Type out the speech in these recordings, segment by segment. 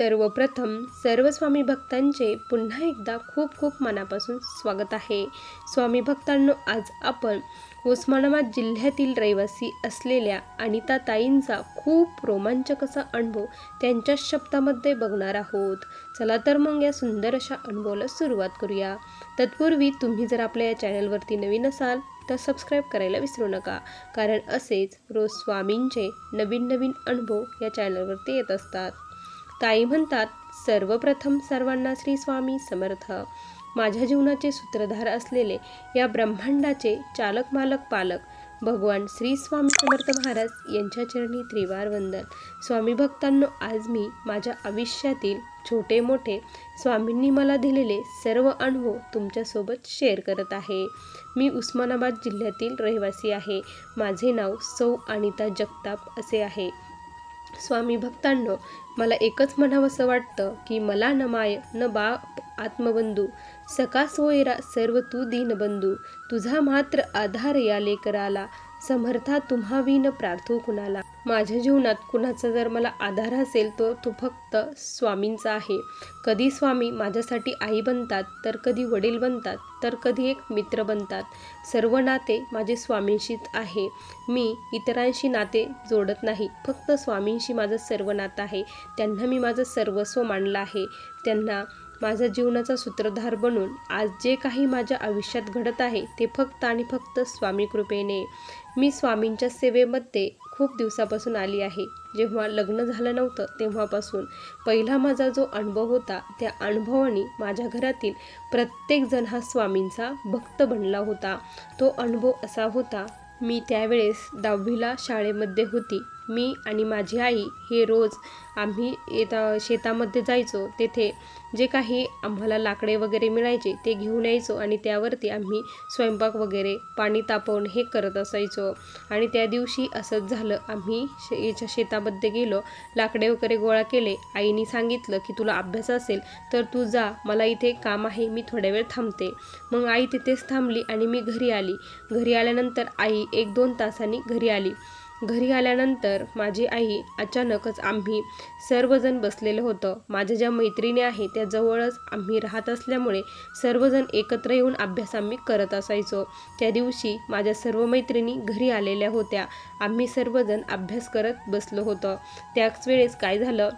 सर्वप्रथम सर्व स्वामी भक्तांचे पुन्हा एकदा खूप खूप मनापासून स्वागत आहे. स्वामी भक्तांनो आज आपण उस्मानाबाद जिल्ह्यातील रहिवासी असलेल्या अनिता ताईंचा खूप रोमांचक असा अनुभव त्यांच्या शब्दामध्ये बघणार आहोत. चला तर मग या सुंदर अशा अनुभवाला सुरुवात करूया. तत्पूर्वी तुम्ही जर आपल्या या चॅनलवरती नवीन असाल तर सबस्क्राईब करायला विसरू नका. कारण असेच रोज स्वामींचे नवीन नवीन अनुभव या चॅनलवरती येत असतात. ताई म्हणतात सर्वप्रथम सर्वांना श्री स्वामी समर्थ. माझ्या जीवनाचे सूत्रधार असलेले या ब्रह्मांडाचे चालक मालक पालक भगवान श्री स्वामी समर्थ महाराज यांच्या चरणी त्रिवार वंदन. स्वामी भक्तांनो आज मी माझ्या आयुष्यातील छोटे मोठे स्वामींनी मला दिलेले सर्व अनुभव तुमच्यासोबत शेअर करत आहे. मी उस्मानाबाद जिल्ह्यातील रहिवासी आहे. माझे नाव सौ अनिता जगताप असे आहे. स्वामी भक्तांनो मला एकच म्हणावंसं वाटतं की मला न माय न बाप आत्मबंधू सका सोयरा सर्व तू दीनबंधू तुझा मात्र आधार या लेकराला समर्था तुम्हा विन प्रार्थू कुणाला. माझ्या जीवनात कुणाचा जर मला आधार असेल तो तो फक्त स्वामींचा आहे. कधी स्वामी माझ्यासाठी आई बनतात तर कधी वडील बनतात तर कधी एक मित्र बनतात. सर्व नाते माझे स्वामींशीच आहे. मी इतरांशी नाते जोडत नाही. फक्त स्वामींशी माझं सर्व नातं आहे. त्यांना मी माझं सर्वस्व मानलं आहे. त्यांना माझा जीवनाचा सूत्रधार बनून आज जे काही माझ्या आयुष्यात घडत आहे ते फक्त आणि फक्त स्वामी कृपेने. मी स्वामींच्या सेवेमध्ये खूप दिवसापासून आली आहे. जेव्हा लग्न झालं नव्हतं तेव्हापासून पहिला माझा जो अनुभव होता त्या अनुभवाने माझ्या घरातील प्रत्येकजण हा स्वामींचा भक्त बनला होता. तो अनुभव असा होता मी त्यावेळेस दहावीला शाळेमध्ये होती. मी आणि माझी आई हे रोज आम्ही येता शेतामध्ये जायचो. तेथे जे काही आम्हाला लाकडे वगैरे मिळायचे ते घेऊन यायचो आणि त्यावरती आम्ही स्वयंपाक वगैरे पाणी तापवून हे करत असायचो. आणि त्या दिवशी असंच झालं. आम्ही शे याच्या शेतामध्ये गेलो. लाकडे वगैरे गोळा केले. आईने सांगितलं की तुला अभ्यास असेल तर तू जा. मला इथे काम आहे. मी थोड्या वेळ थांबते. मग आई तिथेच थांबली आणि मी घरी आली. घरी आल्यानंतर आई एक दोन तासांनी घरी आली. घरी आल्यानंतर माझी आई अचानकच आम्ही सर्वजण बसलेलं होतं. माझ्या ज्या मैत्रिणी आहे त्या जवळच आम्ही राहत असल्यामुळे सर्वजण एकत्र येऊन अभ्यास आम्ही करत असायचो. त्या दिवशी माझ्या सर्व मैत्रिणी घरी आलेल्या होत्या. आम्ही सर्वजण अभ्यास करत बसलो होतो. त्याच वेळेस काय झालं?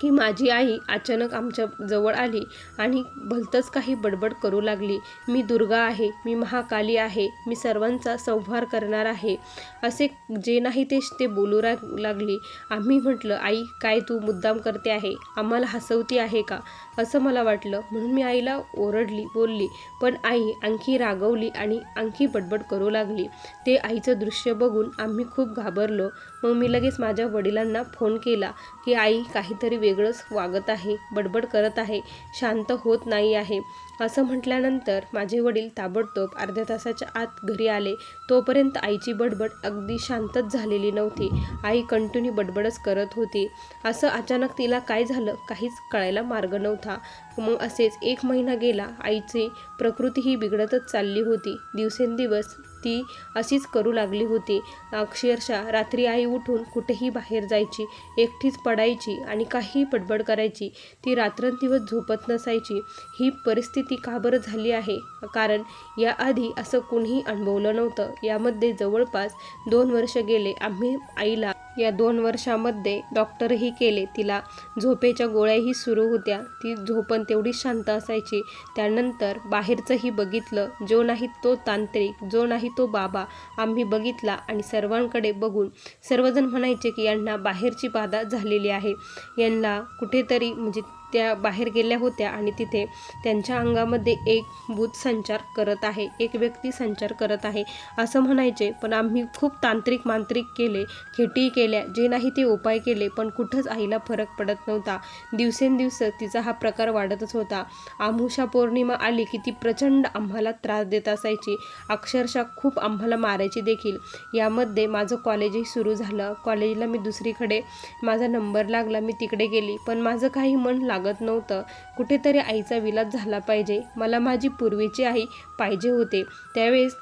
की माझी आई अचानक आमच्या जवळ आली आणि भलतंच काही बडबड करू लागली. मी दुर्गा आहे मी महाकाली आहे मी सर्वांचा संहार करणार आहे. असे जे नाही तेच ते बोलू रा लागली. आम्ही म्हटलं आई काय तू मुद्दाम करते आहे? आम्हाला हसवती आहे का? असं मला वाटलं. म्हणून मी आईला ओरडली बोलली पण आई आणखी रागवली आणि आणखी बडबड करू लागली. ते आईचं दृश्य बघून आम्ही खूप घाबरलो. मग मी लगेच माझ्या वडिलांना फोन केला की आई काहीतरी वेगळंच वागत आहे बडबड करत आहे शांत होत नाही आहे. असं म्हटल्यानंतर माझे वडील ताबडतोब अर्ध्या तासाच्या आत घरी आले. तोपर्यंत आईची बडबड अगदी शांतच झालेली नव्हती. आई कंटिन्यू बडबडच करत होती. असं अचानक तिला काय झालं काहीच कळायला मार्ग नव्हता. मग असेच एक महिना गेला आईची प्रकृती ही बिघडतच चालली होती. दिवसेंदिवस ती अशीच करू लागली होती. अक्षरशः रात्री आई उठून कुठेही बाहेर जायची एकटीच पडायची आणि काही पडबड करायची ती रात्रंदिवस झोपत नसायची. ही परिस्थिती का बरं झाली आहे? कारण याआधी असं कोणीही अनुभवलं नव्हतं. यामध्ये जवळपास दोन वर्ष गेले आम्ही आईला या दोन वर्षामध्ये डॉक्टरही केले. तिला झोपेच्या गोळ्याही सुरू होत्या. ती झोपण तेवढी शांत असायची. त्यानंतर बाहेरचंही बघितलं. जो नाही तो तांत्रिक जो नाही तो बाबा आम्ही बघितला आणि सर्वांकडे बघून सर्वजण म्हणायचे की यांना बाहेरची बाधा झालेली आहे. यांना कुठेतरी म्हणजे त्या बाहेर गेल्या होत्या आणि तिथे त्यांच्या अंगामध्ये एक भूत संचार करत आहे एक व्यक्ती संचार करत आहे असं म्हणायचे. पण आम्ही खूप तांत्रिक मांत्रिक केले खेटी केल्या जे नाही ते उपाय केले पण कुठंच आईला फरक पडत नव्हता. दिवसेंदिवस तिचा हा प्रकार वाढतच होता. आमुषा पौर्णिमा आली की ती प्रचंड आम्हाला त्रास देत असायची. अक्षरशः खूप आम्हाला मारायची देखील. यामध्ये माझं कॉलेजही सुरू झालं. कॉलेजला मी दुसरीकडे माझा नंबर लागला मी तिकडे गेली. पण माझं काही मन लागत नव्हतं. कुठेतरी आईचा विलास झाला पाहिजे. मला माझी पूर्वीची आई पाहिजे होते. त्यावेळेस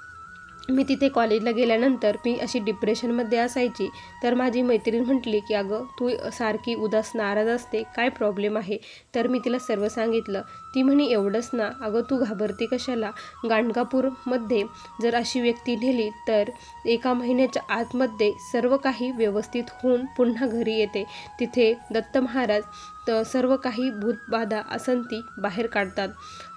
मी तिथे कॉलेजला गेल्यानंतर मी अशी डिप्रेशनमध्ये असायची. तर माझी मैत्रीण म्हटली की अगं तू सारखी उदास नाराज असते. काय प्रॉब्लेम आहे? तर मी तिला सर्व सांगितलं. ती म्हणे एवढंच ना. अगं तू घाबरते कशाला? गाणगापूरमध्ये जर अशी व्यक्ती नेली तर एका महिन्याच्या आतमध्ये सर्व काही व्यवस्थित होऊन पुन्हा घरी येते. तिथे दत्त महाराज तर सर्व काही भूतबाधा असंती बाहेर काढतात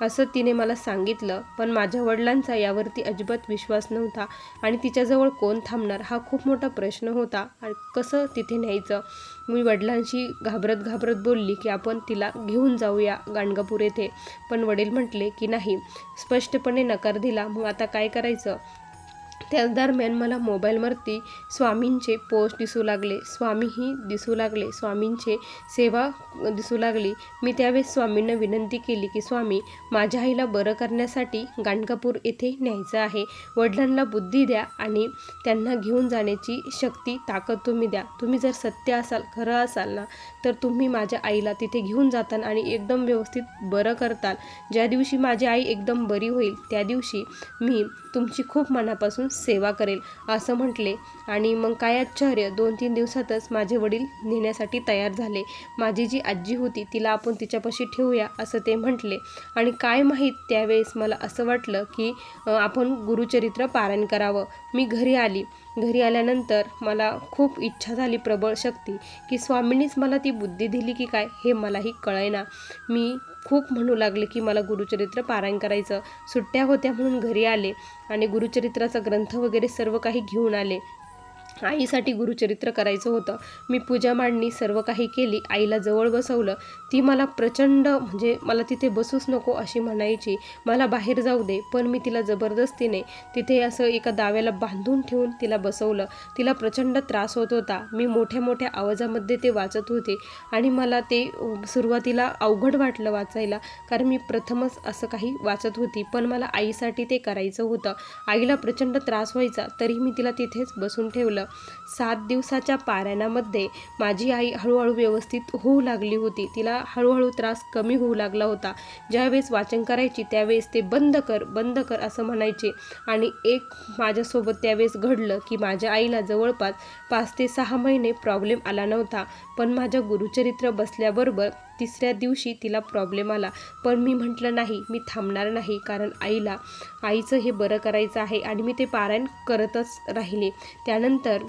असं तिने मला सांगितलं. पण माझ्या वडिलांचा यावरती अजिबात विश्वास नव्हता आणि तिच्याजवळ कोण थांबणार हा खूप मोठा प्रश्न होता. आणि कसं तिथे न्यायचं? मी वडिलांशी घाबरत घाबरत बोलली की आपण तिला घेऊन जाऊया गाणगापूर येथे. पण वडील म्हटले की नाही स्पष्टपणे नकार दिला. मग आता काय करायचं? त्याच दरम्यान मला मोबाईलवरती स्वामींचे पोस्ट दिसू लागले. स्वामीही दिसू लागले. स्वामींचे सेवा दिसू लागली. मी त्यावेळेस स्वामींना विनंती केली की स्वामी माझ्या आईला बरं करण्यासाठी गाणगापूर येथे न्यायचं आहे. वडिलांना बुद्धी द्या आणि त्यांना घेऊन जाण्याची शक्ती ताकद तुम्ही द्या. तुम्ही जर सत्य असाल खरं असाल ना तर तुम्ही माझ्या आईला तिथे घेऊन जाताल आणि एकदम व्यवस्थित बरं करताल. ज्या दिवशी माझी आई एकदम बरी होईल त्या दिवशी मी तुमची खूप मनापासून सेवा करेल असं म्हटले. आणि मग काय आश्चर्य दोन तीन दिवसातच माझे वडील नेण्यासाठी तयार झाले. माझी जी आजी होती तिला आपण तिच्यापाशी ठेवूया असं ते म्हटले. आणि काय माहीत त्यावेळेस मला असं वाटलं की आपण गुरुचरित्र पारायण करावं. मी घरी आली. घरी आल्यानंतर मला खूप इच्छा झाली प्रबळ शक्ती की स्वामींनीच मला ती बुद्धी दिली की काय हे मलाही कळेना. मी खूप म्हणू लागले की मला गुरुचरित्र पारायण करायचं. सुट्ट्या होत्या म्हणून घरी आले आणि गुरुचरित्राचा ग्रंथ वगैरे सर्व काही घेऊन आले. आईसाठी गुरुचरित्र करायचं होतं. मी पूजा मांडणी सर्व काही केली आईला जवळ बसवलं. ती मला प्रचंड म्हणजे मला तिथे बसूच नको अशी म्हणायची मला बाहेर जाऊ दे पण मी तिला जबरदस्तीने तिथे असं एका दाव्याला बांधून ठेवून तिला बसवलं. तिला प्रचंड त्रास होत होता. मी मोठ्या मोठ्या आवाजामध्ये ते वाचत होते आणि मला ते सुरुवातीला अवघड वाटलं वाचायला कारण मी प्रथमच असं काही वाचत होती पण मला आईसाठी ते करायचं होतं. आईला प्रचंड त्रास व्हायचा तरी मी तिला तिथेच बसून ठेवलं. सात दिवसाच्या पारायणामध्ये माझी आई हळूहळू व्यवस्थित होऊ लागली होती. तिला हळूहळू त्रास कमी होऊ लागला होता. ज्यावेळेस वाचन करायची त्यावेळेस ते बंद कर बंद कर असं म्हणायचे. आणि एक माझ्यासोबत त्यावेळेस घडलं की माझ्या आईला जवळपास पाच ते सहा महिने प्रॉब्लेम आला नव्हता. पण माझ्या गुरुचरित्र बसल्याबरोबर तिसऱ्या दिवशी तिला प्रॉब्लेम आला. पण मी म्हटलं नाही मी थांबणार नाही. कारण आईला आईचं हे बरं करायचं आहे आणि मी ते पारायण करतच राहिले. त्यानंतर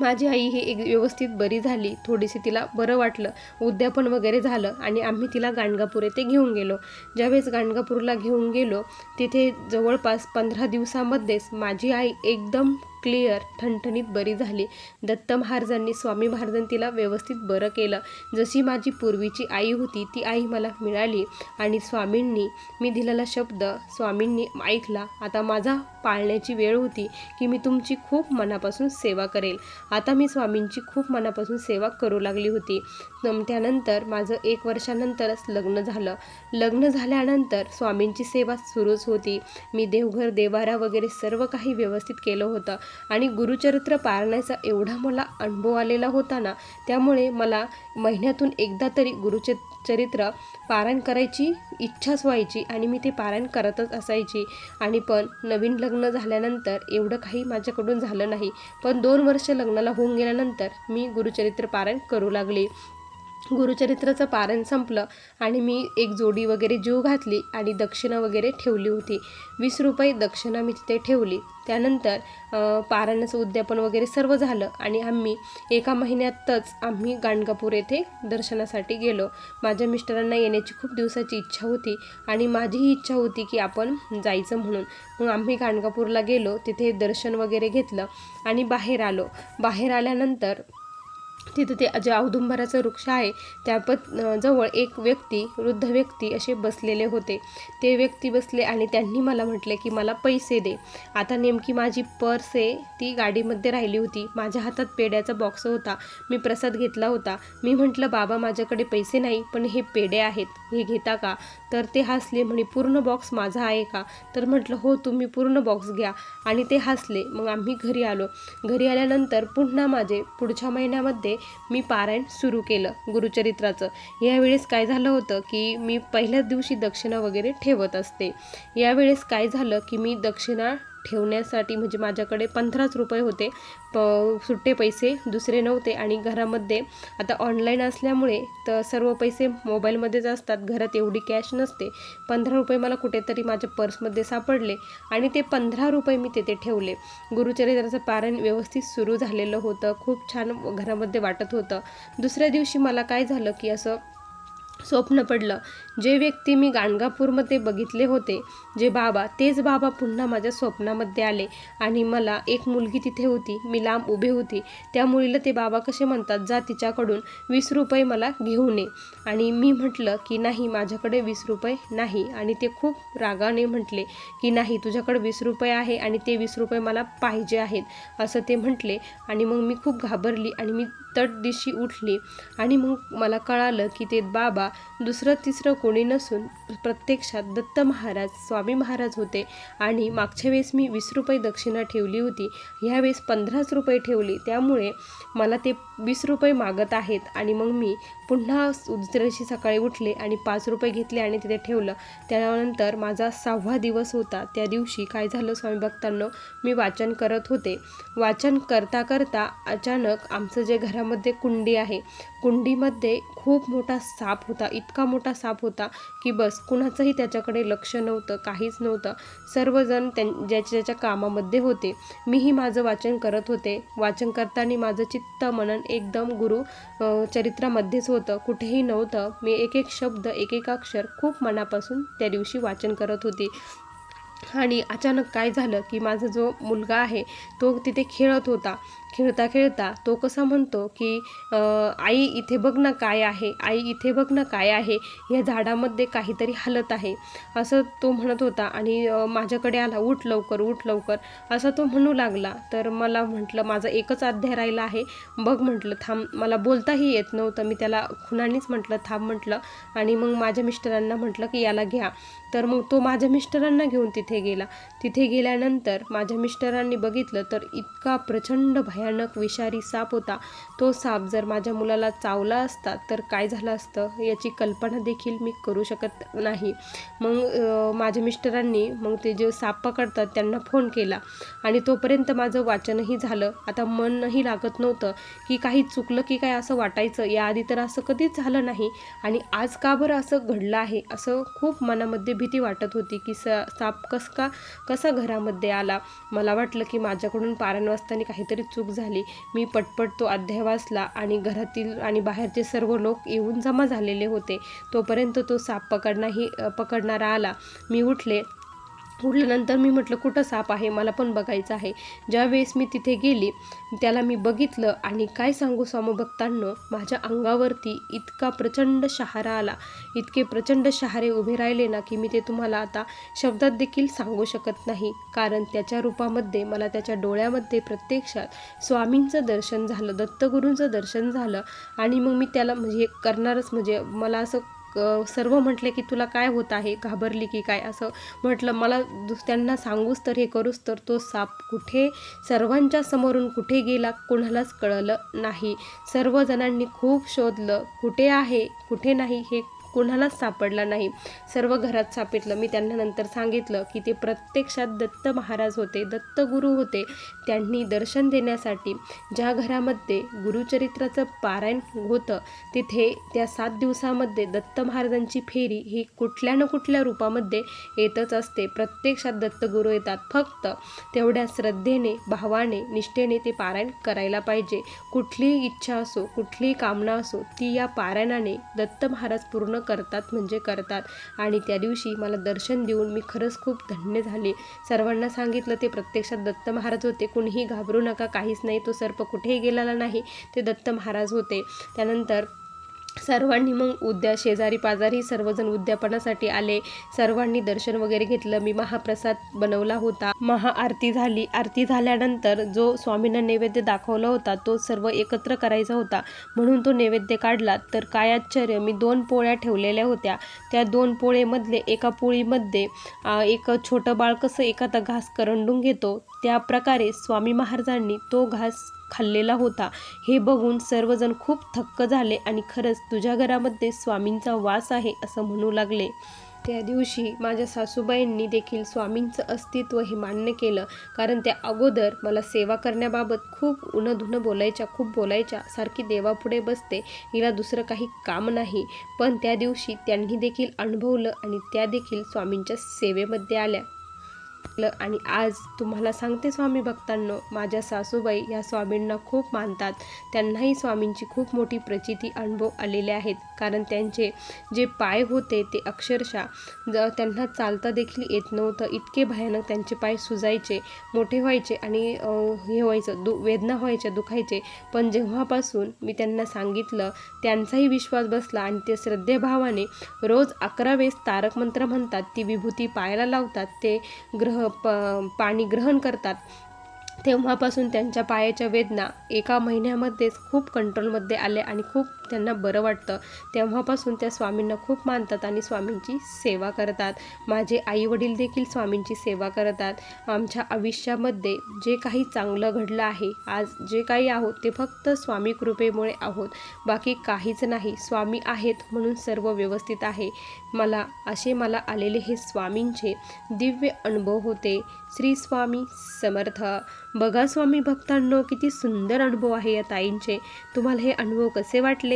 माझी आई ही एक व्यवस्थित बरी झाली. थोडीशी तिला बरं वाटलं. उद्यापन वगैरे झालं आणि आम्ही तिला गाणगापूर येथे घेऊन गेलो. ज्यावेळेस गाणगापूरला घेऊन गेलो तिथे जवळपास पंधरा दिवसामध्येच माझी आई एकदम क्लिअर ठणठणीत बरी झाली. दत्त महाराजांनी स्वामी महाराजांनी तिला व्यवस्थित बरं केलं. जशी माझी पूर्वीची आई होती ती आई मला मिळाली आणि स्वामींनी मी दिलेला शब्द स्वामींनी ऐकला. आता माझा पाळण्याची वेळ होती की मी तुमची खूप मनापासून सेवा करेल. आता मी स्वामींची खूप मनापासून सेवा करू लागली होती. त्यानंतर माझं एक वर्षानंतरच लग्न झालं. लग्न झाल्यानंतर स्वामींची सेवा सुरूच होती. मी देवघर देवारा वगैरे सर्व काही व्यवस्थित केलं होतं. आणि गुरुचरित्र पाळण्याचा एवढा मला अनुभव आलेला होता ना त्यामुळे मला महिन्यातून एकदा तरी गुरुच चरित्र पारायण करायची इच्छाच व्हायची आणि मी ते पारायण करतच असायची. आणि पण नवीन लग्न झाल्यानंतर एवढं काही माझ्याकडून झालं नाही. पण दोन वर्ष लग्नाला होऊन गेल्यानंतर मी गुरुचरित्र पारायण करू लागले. गुरुचरित्राचं पारण संपलं आणि मी एक जोडी वगैरे जीव घातली आणि दक्षिणा वगैरे ठेवली होती. वीस रुपये दक्षिणा मी तिथे ठेवली. त्यानंतर पारायणाचं उद्यापन वगैरे सर्व झालं आणि आम्ही एका महिन्यातच आम्ही गाणगापूर येथे दर्शनासाठी गेलो. माझ्या मिस्टरांना येण्याची खूप दिवसाची इच्छा होती आणि माझीही इच्छा होती की आपण जायचं म्हणून. मग आम्ही गाणगापूरला गेलो तिथे दर्शन वगैरे घेतलं आणि बाहेर आलो. बाहेर आल्यानंतर तिथं ते जे औदुंबराचं वृक्ष आहे त्या पत जवळ एक व्यक्ती वृद्ध व्यक्ती असे बसलेले होते. ते व्यक्ती बसले आणि त्यांनी मला म्हटले की मला पैसे दे. आता नेमकी माझी पर्स आहे ती गाडीमध्ये राहिली होती. माझ्या हातात पेड्याचा बॉक्स होता. मी प्रसाद घेतला होता. मी म्हटलं बाबा माझ्याकडे पैसे नाही पण हे पेढे आहेत. हे घेता का? तर ते हसले म्हणे पूर्ण बॉक्स माझा आहे का? तर म्हटलं हो तुम्ही पूर्ण बॉक्स घ्या. आणि ते हसले. मग आम्ही घरी आलो. घरी आल्यानंतर पुन्हा माझे पुढच्या महिन्यामध्ये मी पारायण सुरू केलं गुरुचरित्राचं. यावेळेस काय झालं होतं की मी पहिल्याच दिवशी दक्षिणा वगैरे ठेवत असते. यावेळेस काय झालं की मी दक्षिणा ठेवण्यासाठी म्हणजे माझ्याकडे पंधराच रुपये होते. प सुट्टे पैसे दुसरे नव्हते आणि घरामध्ये आता ऑनलाईन असल्यामुळे तर सर्व पैसे मोबाईलमध्येच असतात. घरात एवढी कॅश नसते. पंधरा रुपये मला कुठेतरी माझ्या पर्समध्ये सापडले आणि ते पंधरा रुपये मी तिथे ठेवले. गुरुचरित्राचं पारायण व्यवस्थित सुरू झालेलं होतं. खूप छान घरामध्ये वाटत होतं. दुसऱ्या दिवशी मला काय झालं की असं स्वप्न पडलं. जे व्यक्ती मी गाणगापूरमध्ये बघितले होते जे बाबा तेच बाबा पुन्हा माझ्या स्वप्नामध्ये आले आणि मला एक मुलगी तिथे होती. मी लांब उभी होती. त्या मुलीला ते बाबा कसे म्हणतात जा तिच्याकडून वीस रुपये मला घेऊन ये आणि मी म्हटलं की नाही माझ्याकडे वीस रुपये नाही. आणि ते खूप रागाने म्हटले की नाही तुझ्याकडे वीस रुपये आहे आणि ते वीस रुपये मला पाहिजे आहेत. असं ते म्हटले आणि मग मी खूप घाबरली आणि मी तट दिशी उठली. आणि मग मला कळालं की ते बाबा दुसरं तिसरं कोणी नसून प्रत्यक्षात दत्त महाराज स्वामी महाराज होते. आणि मागच्या वेळेस मी वीस रुपये दक्षिणा ठेवली होती. ह्यावेळेस पंधराच रुपये ठेवली. त्यामुळे मला ते वीस रुपये मागत आहेत. आणि मग मी पुन्हा दुसऱ्या दिवशी सकाळी उठले आणि पाच रुपये घेतले आणि तिथे ठेवलं. त्यानंतर माझा सहावा दिवस होता. त्या दिवशी काय झालं स्वामी भक्तांनो? मी वाचन करत होते. वाचन करता करता अचानक आमचं जे घरामध्ये कुंडी आहे कुंडीमध्ये खूप मोठा साप होता इतका मोठा साप होता की बस कुणाचंही त्याच्याकडे लक्ष नव्हतं काहीच नव्हतं. सर्वजण त्यां ज्याच्या ज्याच्या कामामध्ये होते. मीही माझं वाचन करत होते. वाचन करताना माझं चित्त मनन एकदम गुरु चरित्रामध्येच होतं. कुठेही नव्हतं. मी एक एक शब्द एक एक अक्षर खूप मनापासून त्या दिवशी वाचन करत होती. आणि अचानक काय झालं की माझा जो मुलगा आहे तो तिथे खेळत होता. खेळता खेळता तो कसा म्हणतो की आई इथे बघ ना काय आहे. आई इथे बघ ना काय आहे. या झाडामध्ये काहीतरी हलत आहे. असं तो म्हणत होता आणि माझ्याकडे आला उठ लवकर उठ लवकर. असं तो म्हणू लागला. तर मला म्हटलं माझा एकच अध्याय राहिला आहे. बघ म्हटलं थांब. मला बोलताही येत नव्हतं. मी त्याला खुनानीच म्हटलं थांब म्हटलं. आणि मग माझ्या मिस्टरांना म्हटलं की याला घ्या. तर मग तो माझ्या मिस्टरांना घेऊन तिथे गेला. तिथे गेल्यानंतर माझ्या मिस्टरांनी बघितलं तर इतका प्रचंड भयानक विषारी साप होता. तो साप जर माझ्या मुलाला चावला असता तर काय झालं असतं याची कल्पना देखील मी करू शकत नाही. मग माझ्या मिस्टरांनी मग ते जे साप पकडतात त्यांना फोन केला. आणि तोपर्यंत माझं वाचनही झालं. आता मनही लागत नव्हतं की काही चुकलं की काय असं वाटायचं. याआधी तर असं कधीच झालं नाही. आणि आज का बरं असं घडलं आहे? असं खूप मनामध्ये भीती वाटत होती की स साप कस का कसा घरामध्ये आला? मला वाटलं की माझ्याकडून पारायण वाचताना काहीतरी चूक झाली. मी पटपट तो अध्याय वाचला आणि घरातील आणि बाहेरचे सर्व लोक येऊन जमा झालेले होते. तोपर्यंत तो साप पकडणाही पकडणारा आला. मी उठले. उठल्यानंतर मी म्हटलं कुठं साप आहे? मला पण बघायचं आहे. ज्यावेळेस मी तिथे गेली त्याला मी बघितलं आणि काय सांगू स्वामभक्तांनो माझ्या अंगावरती इतका प्रचंड शहारा आला. इतके प्रचंड शहारे उभे राहिले ना की मी ते तुम्हाला आता शब्दात देखील सांगू शकत नाही. कारण त्याच्या रूपामध्ये मला त्याच्या डोळ्यामध्ये प्रत्यक्षात स्वामींचं दर्शन झालं दत्तगुरूंचं दर्शन झालं आणि मग मी त्याला म्हणजे करणारच म्हणजे मला असं सर्व म्हटले की तुला काय होत आहे? घाबरली की काय? असं म्हटलं मला दुस त्यांना सांगूच तर हे करूच तर तो साप कुठे? सर्वांच्या समोरून कुठे गेला? कोणालाच कळलं नाही. सर्वजणांनी खूप शोधलं कुठे आहे कुठे नाही हे कोणालाच सापडला नाही. सर्व घरात सापडलं. मी त्यांना नंतर सांगितलं की ते प्रत्यक्षात दत्त महाराज होते दत्तगुरू होते. त्यांनी दर्शन देण्यासाठी ज्या घरामध्ये गुरुचरित्राचं पारायण होतं तिथे त्या सात दिवसामध्ये दत्त महाराजांची फेरी ही कुठल्या न कुठल्या रूपामध्ये येतच असते. प्रत्यक्षात दत्तगुरू येतात. फक्त तेवढ्या श्रद्धेने भावाने निष्ठेने ते पारायण करायला पाहिजे. कुठलीही इच्छा असो कुठलीही कामना असो ती या पारायणाने दत्त महाराज पूर्ण करतात म्हणजे करतात. आणि त्या दिवशी मला दर्शन देऊन मी खरंच खूप धन्य झाले. सर्वांना सांगितलं ते प्रत्यक्षात दत्त महाराज होते. कुणीही घाबरू नका. काहीच नाही. तो सर्प कुठेही गेलेला नाही. ते दत्त महाराज होते. त्यानंतर सर्वांनी मग उद्या शेजारी पाजारी सर्वजण उद्यापनासाठी आले. सर्वांनी दर्शन वगैरे घेतलं. मी महाप्रसाद बनवला होता. महाआरती झाली. आरती झाल्यानंतर जो स्वामींना नैवेद्य दाखवला होता तो सर्व एकत्र करायचा होता. म्हणून तो नैवेद्य काढला. तर काय आश्चर्य! मी दोन पोळ्या ठेवलेल्या होत्या. त्या दोन पोळेमधले एका पोळीमध्ये एक छोटं बाळ कसं एखादा घास करंडून घेतो त्या प्रकारे स्वामी महाराजांनी तो घास खाल्लेला होता. हे बघून सर्वजण खूप थक्क झाले आणि खरंच तुझ्या घरामध्ये स्वामींचा वास आहे असं म्हणू लागले. त्या दिवशी माझ्या सासूबाईंनी देखील स्वामींचं अस्तित्व हे मान्य केलं. कारण त्या अगोदर मला सेवा करण्याबाबत खूप उनधुनं बोलायच्या खूप बोलायच्या. सारखी देवापुढे बसते हिला दुसरं काही काम नाही. पण त्या दिवशी त्यांनी देखील अनुभवलं आणि त्या देखील स्वामींच्या सेवेमध्ये आल्या. आणि आज तुम्हाला सांगते स्वामी भक्तांनो माझ्या सासूबाई या स्वामींना खूप मानतात. त्यांनाही स्वामींची खूप मोठी प्रचिती अनुभव आलेले आहेत. कारण त्यांचे जे पाय होते ते अक्षरशः ज त्यांना चालता देखील येत नव्हतं. इतके भयानक त्यांचे पाय सुजायचे मोठे व्हायचे आणि हे व्हायचं दु वेदना व्हायच्या दुखायचे. पण जेव्हापासून मी त्यांना सांगितलं त्यांचाही विश्वास बसला आणि ते श्रद्धेभावाने रोज अकरा वेळेस तारक मंत्र म्हणतात ती विभूती पायाला लावतात ते ग्रह प पाणी ग्रहण करतात तेव्हापासून त्यांच्या पायाच्या वेदना एका महिन्यामध्येच खूप कंट्रोलमध्ये आल्या आणि खूप त्यांना बरं वाटतं. तेव्हापासून त्या स्वामींना खूप मानतात आणि स्वामींची सेवा करतात. माझे आईवडील देखील स्वामींची सेवा करतात. आमच्या आयुष्यामध्ये जे काही चांगलं घडलं आहे आज जे काही आहोत ते फक्त स्वामी कृपेमुळे आहोत. बाकी काहीच नाही. स्वामी आहेत म्हणून सर्व व्यवस्थित आहे. मला असे मला आलेले हे स्वामींचे दिव्य अनुभव होते. श्री स्वामी समर्थ. बघा स्वामी भक्तांनो किती सुंदर अनुभव आहे या ताईंचे. तुम्हाला हे अनुभव कसे वाटले?